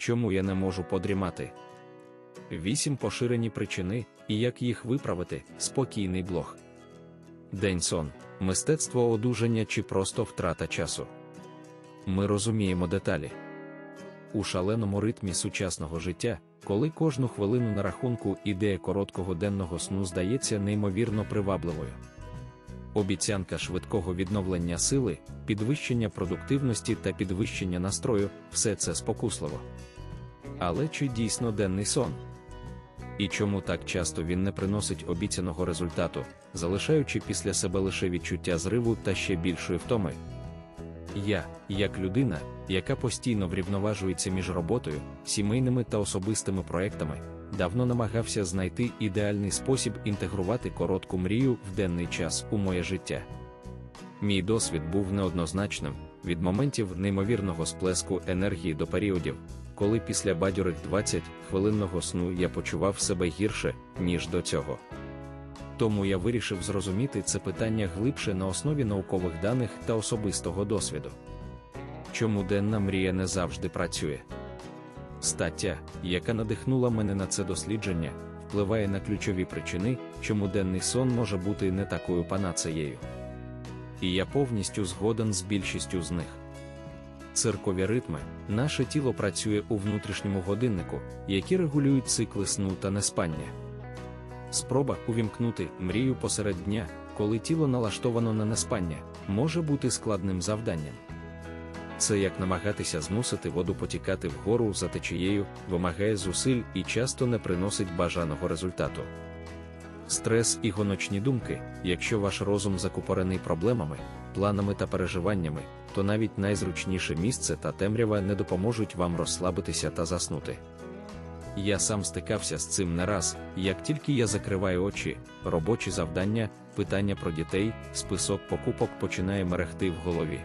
чому я не можу подрімати. Вісім поширені причини і як їх виправити спокійний блог. День сон, мистецтво одужання чи просто втрата часу. Ми розуміємо деталі. У шаленому ритмі сучасного життя, коли кожну хвилину на рахунку ідея короткого денного сну здається неймовірно привабливою. Обіцянка швидкого відновлення сили, підвищення продуктивності та підвищення настрою все це спокусливо. Але чи дійсно денний сон? І чому так часто він не приносить обіцяного результату, залишаючи після себе лише відчуття зриву та ще більшої втоми? Я, як людина, яка постійно врівноважується між роботою, сімейними та особистими проектами, давно намагався знайти ідеальний спосіб інтегрувати коротку мрію в денний час у моє життя. Мій досвід був неоднозначним від моментів неймовірного сплеску енергії до періодів, коли після бадьорих 20 хвилинного сну я почував себе гірше, ніж до цього. Тому я вирішив зрозуміти це питання глибше на основі наукових даних та особистого досвіду. Чому денна мрія не завжди працює? Стаття, яка надихнула мене на це дослідження, впливає на ключові причини, чому денний сон може бути не такою панацеєю. І я повністю згоден з більшістю з них. Циркові ритми, наше тіло працює у внутрішньому годиннику, які регулюють цикли сну та неспання. Спроба увімкнути мрію посеред дня, коли тіло налаштовано на неспання, може бути складним завданням. Це як намагатися змусити воду потікати вгору за течією, вимагає зусиль і часто не приносить бажаного результату. Стрес і гоночні думки, якщо ваш розум закупорений проблемами, планами та переживаннями, то навіть найзручніше місце та темрява не допоможуть вам розслабитися та заснути. Я сам стикався з цим не раз, як тільки я закриваю очі, робочі завдання, питання про дітей, список покупок починає мерехти в голові.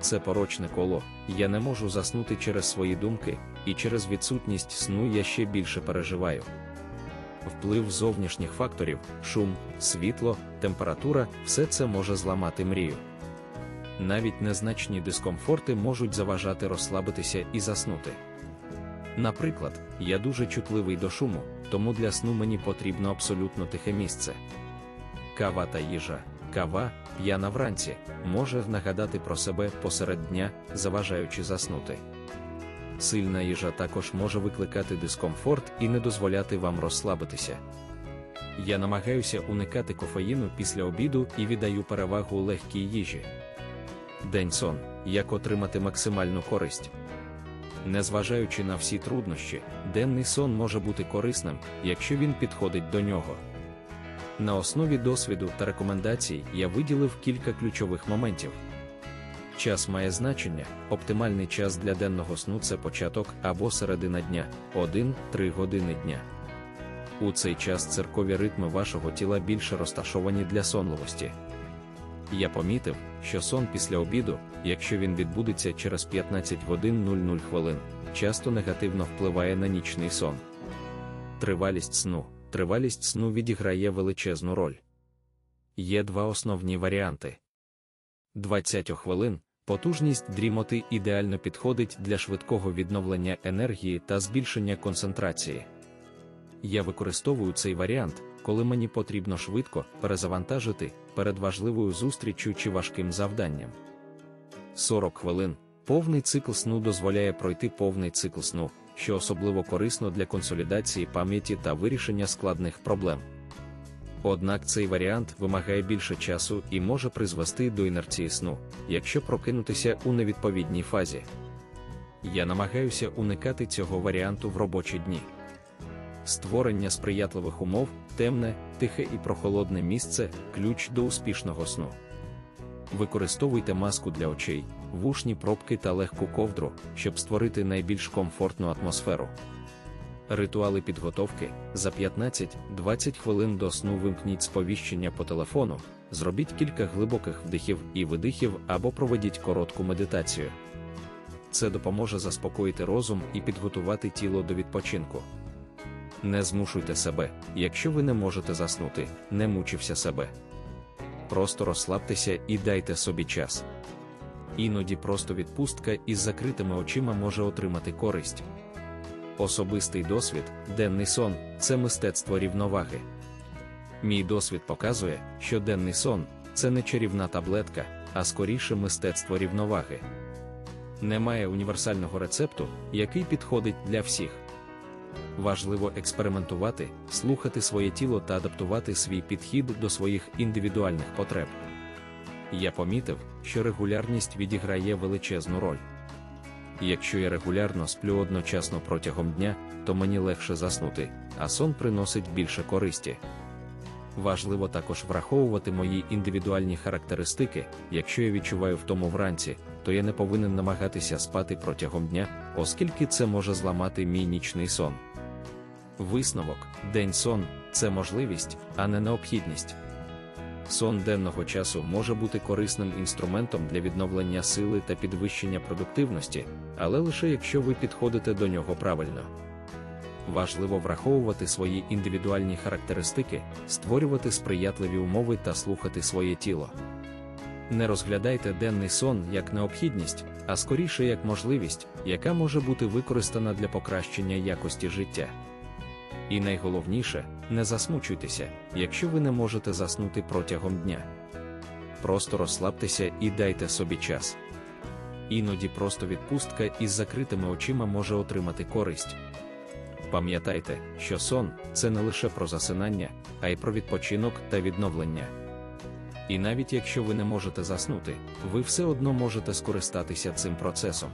Це порочне коло, я не можу заснути через свої думки, і через відсутність сну я ще більше переживаю. Вплив зовнішніх факторів, шум, світло, температура все це може зламати мрію. Навіть незначні дискомфорти можуть заважати розслабитися і заснути. Наприклад, я дуже чутливий до шуму, тому для сну мені потрібно абсолютно тихе місце. Кава та їжа, кава, п'яна вранці, може нагадати про себе посеред дня, заважаючи заснути. Сильна їжа також може викликати дискомфорт і не дозволяти вам розслабитися. Я намагаюся уникати кофеїну після обіду і віддаю перевагу легкій їжі. День сон, як отримати максимальну користь. Незважаючи на всі труднощі, денний сон може бути корисним, якщо він підходить до нього. На основі досвіду та рекомендацій я виділив кілька ключових моментів. Час має значення, оптимальний час для денного сну це початок або середина дня 1-3 години дня. У цей час циркові ритми вашого тіла більше розташовані для сонливості. Я помітив, що сон після обіду, якщо він відбудеться через 15 годин 00 хвилин, часто негативно впливає на нічний сон. Тривалість сну. Тривалість сну відіграє величезну роль. Є два основні варіанти. 20 хвилин потужність дрімоти ідеально підходить для швидкого відновлення енергії та збільшення концентрації. Я використовую цей варіант, коли мені потрібно швидко перезавантажити перед важливою зустріччю чи важким завданням. 40 хвилин. Повний цикл сну дозволяє пройти повний цикл сну, що особливо корисно для консолідації пам'яті та вирішення складних проблем. Однак цей варіант вимагає більше часу і може призвести до інерції сну, якщо прокинутися у невідповідній фазі. Я намагаюся уникати цього варіанту в робочі дні. Створення сприятливих умов, темне, тихе і прохолодне місце ключ до успішного сну. Використовуйте маску для очей, вушні пробки та легку ковдру, щоб створити найбільш комфортну атмосферу. Ритуали підготовки за 15-20 хвилин до сну вимкніть сповіщення по телефону, зробіть кілька глибоких вдихів і видихів або проведіть коротку медитацію. Це допоможе заспокоїти розум і підготувати тіло до відпочинку. Не змушуйте себе, якщо ви не можете заснути, не мучився себе. Просто розслабтеся і дайте собі час. Іноді просто відпустка із закритими очима може отримати користь. Особистий досвід, денний сон це мистецтво рівноваги. Мій досвід показує, що денний сон це не чарівна таблетка, а скоріше мистецтво рівноваги. Немає універсального рецепту, який підходить для всіх. Важливо експериментувати, слухати своє тіло та адаптувати свій підхід до своїх індивідуальних потреб. Я помітив, що регулярність відіграє величезну роль. Якщо я регулярно сплю одночасно протягом дня, то мені легше заснути, а сон приносить більше користі. Важливо також враховувати мої індивідуальні характеристики. Якщо я відчуваю втому вранці, то я не повинен намагатися спати протягом дня, оскільки це може зламати мій нічний сон. Висновок, день сон це можливість, а не необхідність. Сон денного часу може бути корисним інструментом для відновлення сили та підвищення продуктивності, але лише якщо ви підходите до нього правильно. Важливо враховувати свої індивідуальні характеристики, створювати сприятливі умови та слухати своє тіло. Не розглядайте денний сон як необхідність, а скоріше як можливість, яка може бути використана для покращення якості життя. І найголовніше, не засмучуйтеся, якщо ви не можете заснути протягом дня. Просто розслабтеся і дайте собі час. Іноді просто відпустка із закритими очима може отримати користь. Пам'ятайте, що сон це не лише про засинання, а й про відпочинок та відновлення. І навіть якщо ви не можете заснути, ви все одно можете скористатися цим процесом.